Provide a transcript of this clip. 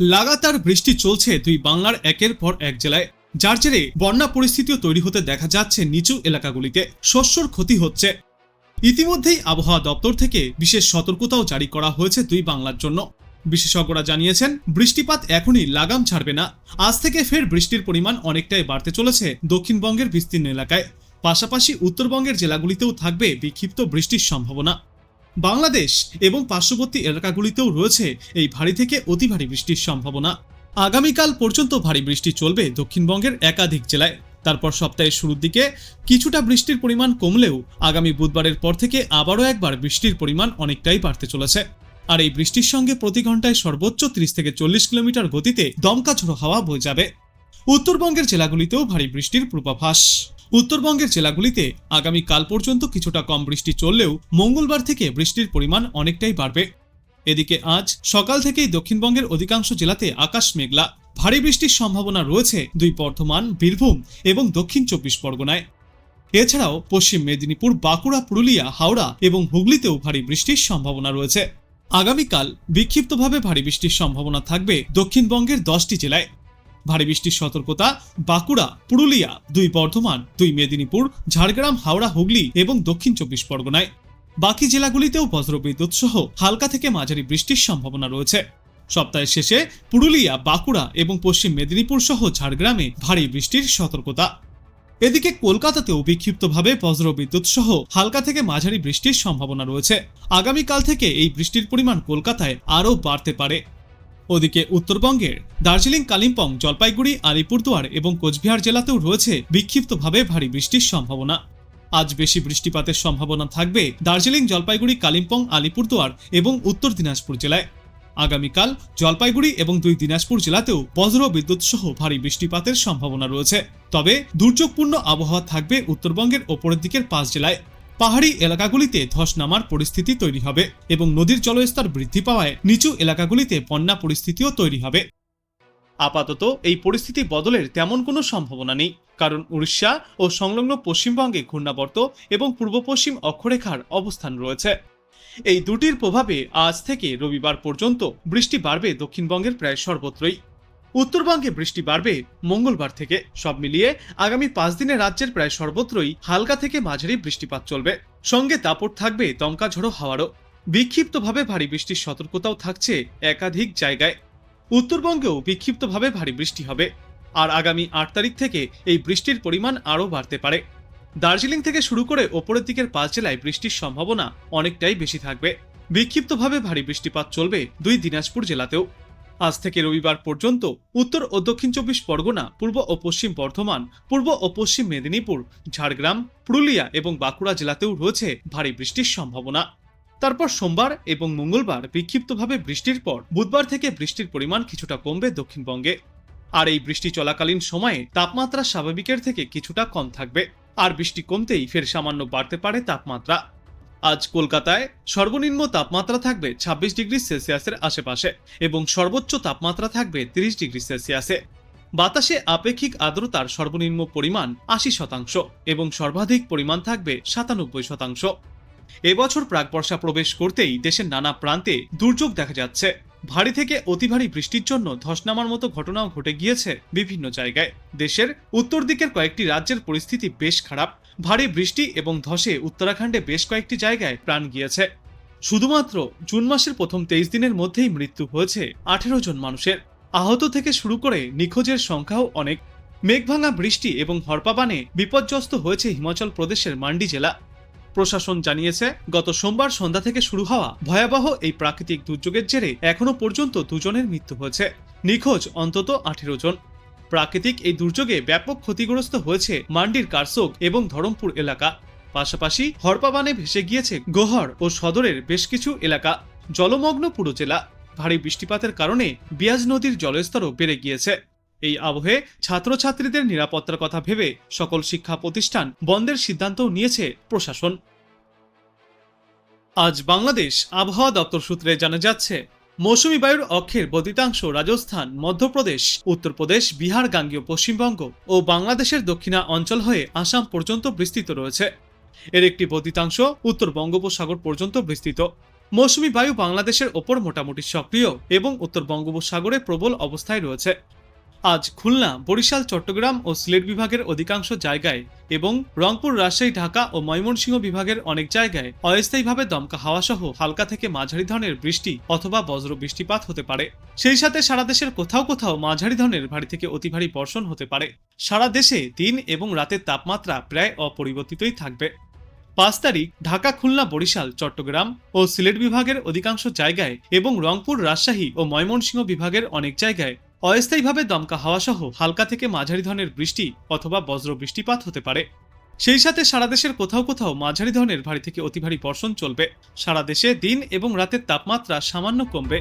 লাগাতার বৃষ্টি চলছে দুই বাংলার একের পর এক জেলায়, যার জেরে বন্যা পরিস্থিতিও তৈরি হতে দেখা যাচ্ছে নিচু এলাকাগুলিতে। শস্যর ক্ষতি হচ্ছে। ইতিমধ্যেই আবহাওয়া দপ্তর থেকে বিশেষ সতর্কতাও জারি করা হয়েছে দুই বাংলার জন্য। বিশেষজ্ঞরা জানিয়েছেন, বৃষ্টিপাত এখনই লাগাম ছাড়বে না। আজ থেকে ফের বৃষ্টির পরিমাণ অনেকটাই বাড়তে চলেছে দক্ষিণবঙ্গের বিস্তীর্ণ এলাকায়। পাশাপাশি উত্তরবঙ্গের জেলাগুলিতেও থাকবে বিক্ষিপ্ত বৃষ্টির সম্ভাবনা। বাংলাদেশ এবং পার্শ্ববর্তী এলাকাগুলিতেও রয়েছে এই ভারী থেকে অতি ভারী বৃষ্টির সম্ভাবনা। আগামীকাল পর্যন্ত ভারী বৃষ্টি চলবে দক্ষিণবঙ্গের একাধিক জেলায়। তারপর সপ্তাহের শুরুর দিকে কিছুটা বৃষ্টির পরিমাণ কমলেও আগামী বুধবারের পর থেকে আবারও একবার বৃষ্টির পরিমাণ অনেকটাই বাড়তে চলেছে। আর এই বৃষ্টির সঙ্গে প্রতি ঘন্টায় সর্বোচ্চ ত্রিশ থেকে চল্লিশ কিলোমিটার গতিতে দমকা ঝোড়ো হাওয়া বয়ে যাবে। উত্তরবঙ্গের জেলাগুলিতেও ভারী বৃষ্টির পূর্বাভাস। উত্তরবঙ্গের জেলাগুলিতে আগামী কাল পর্যন্ত কিছুটা কম বৃষ্টি চললেও মঙ্গলবার থেকে বৃষ্টির পরিমাণ অনেকটাই বাড়বে। এদিকে আজ সকাল থেকেই দক্ষিণবঙ্গের অধিকাংশ জেলাতে আকাশ মেঘলা। ভারী বৃষ্টির সম্ভাবনা রয়েছে দুই বর্ধমান, বীরভূম এবং দক্ষিণ চব্বিশ পরগনায়। এছাড়াও পশ্চিম মেদিনীপুর, বাঁকুড়া, পুরুলিয়া, হাওড়া এবং হুগলিতেও ভারী বৃষ্টির সম্ভাবনা রয়েছে। আগামীকাল বিক্ষিপ্তভাবে ভারী বৃষ্টির সম্ভাবনা থাকবে দক্ষিণবঙ্গের দশটি জেলায়। ভারী বৃষ্টির সতর্কতা, বাঁকুড়া, পুরুলিয়া, দুই বর্ধমান, দুই মেদিনীপুর, ঝাড়গ্রাম, হাওড়া, হুগলি এবং দক্ষিণ চব্বিশ পরগনায়। বাকি জেলাগুলিতেও বজ্রবিদ্যুৎ সহ হালকা থেকে মাঝারি বৃষ্টির সম্ভাবনা রয়েছে। সপ্তাহের শেষে পুরুলিয়া, বাঁকুড়া এবং পশ্চিম মেদিনীপুর সহ ঝাড়গ্রামে ভারী বৃষ্টির সতর্কতা। এদিকে কলকাতাতেও বিক্ষিপ্তভাবে বজ্রবিদ্যুৎ সহ হালকা থেকে মাঝারি বৃষ্টির সম্ভাবনা রয়েছে। আগামীকাল থেকে এই বৃষ্টির পরিমাণ কলকাতায় আরও বাড়তে পারে। ওদিকে উত্তরবঙ্গের দার্জিলিং, কালিম্পং, জলপাইগুড়ি, আলিপুরদুয়ার এবং কোচবিহার জেলাতেও রয়েছে বিক্ষিপ্তভাবে ভারী বৃষ্টির সম্ভাবনা। আজ বেশি বৃষ্টিপাতের সম্ভাবনা থাকবে দার্জিলিং, জলপাইগুড়ি, কালিম্পং, আলিপুরদুয়ার এবং উত্তর দিনাজপুর জেলায়। আগামীকাল জলপাইগুড়ি এবং দুই দিনাজপুর জেলাতেও বজ্র বিদ্যুৎ সহ ভারী বৃষ্টিপাতের সম্ভাবনা রয়েছে। তবে দুর্যোগপূর্ণ আবহাওয়া থাকবে উত্তরবঙ্গের ওপরের দিকের পাঁচ জেলায়। পাহাড়ি এলাকাগুলিতে ধস নামার পরিস্থিতি তৈরি হবে এবং নদীর জলস্তর বৃদ্ধি পাওয়ায় নিচু এলাকাগুলিতে বন্যা পরিস্থিতিও তৈরি হবে। আপাতত এই পরিস্থিতি বদলের তেমন কোনো সম্ভাবনা নেই, কারণ উড়িষ্যা ও সংলগ্ন পশ্চিমবঙ্গে ঘূর্ণাবর্ত এবং পূর্ব পশ্চিম অক্ষরেখার অবস্থান রয়েছে। এই দুটির প্রভাবে আজ থেকে রবিবার পর্যন্ত বৃষ্টি বাড়বে দক্ষিণবঙ্গের প্রায় সর্বত্রই। উত্তরবঙ্গে বৃষ্টি বাড়বে মঙ্গলবার থেকে। সব মিলিয়ে আগামী পাঁচ দিনে রাজ্যের প্রায় সর্বত্রই হালকা থেকে মাঝারি বৃষ্টিপাত চলবে। সঙ্গে দাপট থাকবে দমকা ঝোড়ো হাওয়ারও। বিক্ষিপ্তভাবে ভারী বৃষ্টির সতর্কতাও থাকছে একাধিক জায়গায়। উত্তরবঙ্গেও বিক্ষিপ্তভাবে ভারী বৃষ্টি হবে। আর আগামী আট তারিখ থেকে এই বৃষ্টির পরিমাণ আরও বাড়তে পারে। দার্জিলিং থেকে শুরু করে ওপরের দিকের পাঁচ জেলায় বৃষ্টির সম্ভাবনা অনেকটাই বেশি থাকবে। বিক্ষিপ্তভাবে ভারী বৃষ্টিপাত চলবে দুই দিনাজপুর জেলাতেও। আজ থেকে রবিবার পর্যন্ত উত্তর ও দক্ষিণ চব্বিশ পরগনা, পূর্ব ও পশ্চিম বর্ধমান, পূর্ব ও পশ্চিম মেদিনীপুর, ঝাড়গ্রাম, পুরুলিয়া এবং বাঁকুড়া জেলাতেও রয়েছে ভারী বৃষ্টির সম্ভাবনা। তারপর সোমবার এবং মঙ্গলবার বিক্ষিপ্তভাবে বৃষ্টির পর বুধবার থেকে বৃষ্টির পরিমাণ কিছুটা কমবে দক্ষিণবঙ্গে। আর এই বৃষ্টি চলাকালীন সময়ে তাপমাত্রা স্বাভাবিকের থেকে কিছুটা কম থাকবে। আর বৃষ্টি কমতেই ফের সামান্য বাড়তে পারে তাপমাত্রা। আজ কলকাতায় সর্বনিম্ন তাপমাত্রা থাকবে ছাব্বিশ ডিগ্রি সেলসিয়াসের আশেপাশে এবং সর্বোচ্চ তাপমাত্রা থাকবে তিরিশ ডিগ্রি সেলসিয়াসে। বাতাসে আপেক্ষিক আর্দ্রতার সর্বনিম্ন পরিমাণ আশি শতাংশ এবং সর্বাধিক পরিমাণ থাকবে সাতানব্বই শতাংশ। এবছর প্রাকবর্ষা প্রবেশ করতেই দেশের নানা প্রান্তে দুর্যোগ দেখা যাচ্ছে। ভারী থেকে অতি ভারী বৃষ্টির জন্য ধস নামার মতো ঘটনাও ঘটে গিয়েছে বিভিন্ন জায়গায়। দেশের উত্তর দিকের কয়েকটি রাজ্যের পরিস্থিতি বেশ খারাপ। ভারী বৃষ্টি এবং ধসে উত্তরাখণ্ডে বেশ কয়েকটি জায়গায় প্রাণ গিয়েছে। শুধুমাত্র জুন মাসের প্রথম তেইশ দিনের মধ্যেই মৃত্যু হয়েছে আঠেরো জন মানুষের। আহত থেকে শুরু করে নিখোঁজের সংখ্যাও অনেক। মেঘভাঙা বৃষ্টি এবং হরপাবানে বিপর্যস্ত হয়েছে হিমাচল প্রদেশের মান্ডি জেলা। প্রশাসন জানিয়েছে, গত সোমবার সন্ধ্যা থেকে শুরু হওয়া ভয়াবহ এই প্রাকৃতিক দুর্যোগের জেরে এখনও পর্যন্ত দুজনের মৃত্যু হয়েছে। নিখোঁজ অন্তত আঠেরো জন। প্রাকৃতিক এই দুর্যোগে ব্যাপক ক্ষতিগ্রস্ত হয়েছে মান্ডির কারসোগ এবং ধরমপুর এলাকা। পাশাপাশি হরপাবানে ভেসে গিয়েছে গোহর ও সদরের বেশ কিছু এলাকা। জলমগ্ন পুরো জেলা। ভারী বৃষ্টিপাতের কারণে বিয়াজ নদীর জলস্তরও বেড়ে গিয়েছে। এই আবহে ছাত্রছাত্রীদের নিরাপত্তার কথা ভেবে সকল শিক্ষা প্রতিষ্ঠান বন্ধের সিদ্ধান্তও নিয়েছে প্রশাসন। আজ বাংলাদেশ আবহাওয়া দপ্তর সূত্রে জানা যাচ্ছে, মৌসুমী বায়ুর অক্ষের বদিতাংশ রাজস্থান, মধ্যপ্রদেশ, উত্তরপ্রদেশ, বিহার, গাঙ্গীয় পশ্চিমবঙ্গ ও বাংলাদেশের দক্ষিণা অঞ্চল হয়ে আসাম পর্যন্ত বিস্তৃত রয়েছে। এর একটি বদিতাংশ উত্তর বঙ্গোপসাগর পর্যন্ত বিস্তৃত। মৌসুমী বায়ু বাংলাদেশের ওপর মোটামুটি সক্রিয় এবং উত্তর বঙ্গোপসাগরে প্রবল অবস্থায় রয়েছে। আজ খুলনা, বরিশাল, চট্টগ্রাম ও সিলেট বিভাগের অধিকাংশ জায়গায় এবং রংপুর, রাজশাহী, ঢাকা ও ময়মনসিংহ বিভাগের অনেক জায়গায় অস্থায়ীভাবে দমকা হাওয়া সহ হালকা থেকে মাঝারি ধরনের বৃষ্টি অথবা বজ্র বৃষ্টিপাত হতে পারে। সেই সাথে সারা দেশের কোথাও কোথাও মাঝারি ধরনের ভারী থেকে অতি ভারী বর্ষণ হতে পারে। সারা দেশে দিন এবং রাতের তাপমাত্রা প্রায় অপরিবর্তিতই থাকবে। পাঁচ তারিখ, ঢাকা, খুলনা, বরিশাল, চট্টগ্রাম ও সিলেট বিভাগের অধিকাংশ জায়গায় এবং রংপুর, রাজশাহী ও ময়মনসিংহ বিভাগের অনেক জায়গায় অস্থায়ীভাবে দমকা হাওয়া সহ হালকা থেকে মাঝারি ধরনের বৃষ্টি অথবা বজ্র বৃষ্টিপাত হতে পারে। সেই সাথে সারা দেশের কোথাও কোথাও মাঝারি ধরনের ভারী থেকে অতি ভারী বর্ষণ চলবে। সারা দেশে দিন এবং রাতের তাপমাত্রা সামান্য কমবে।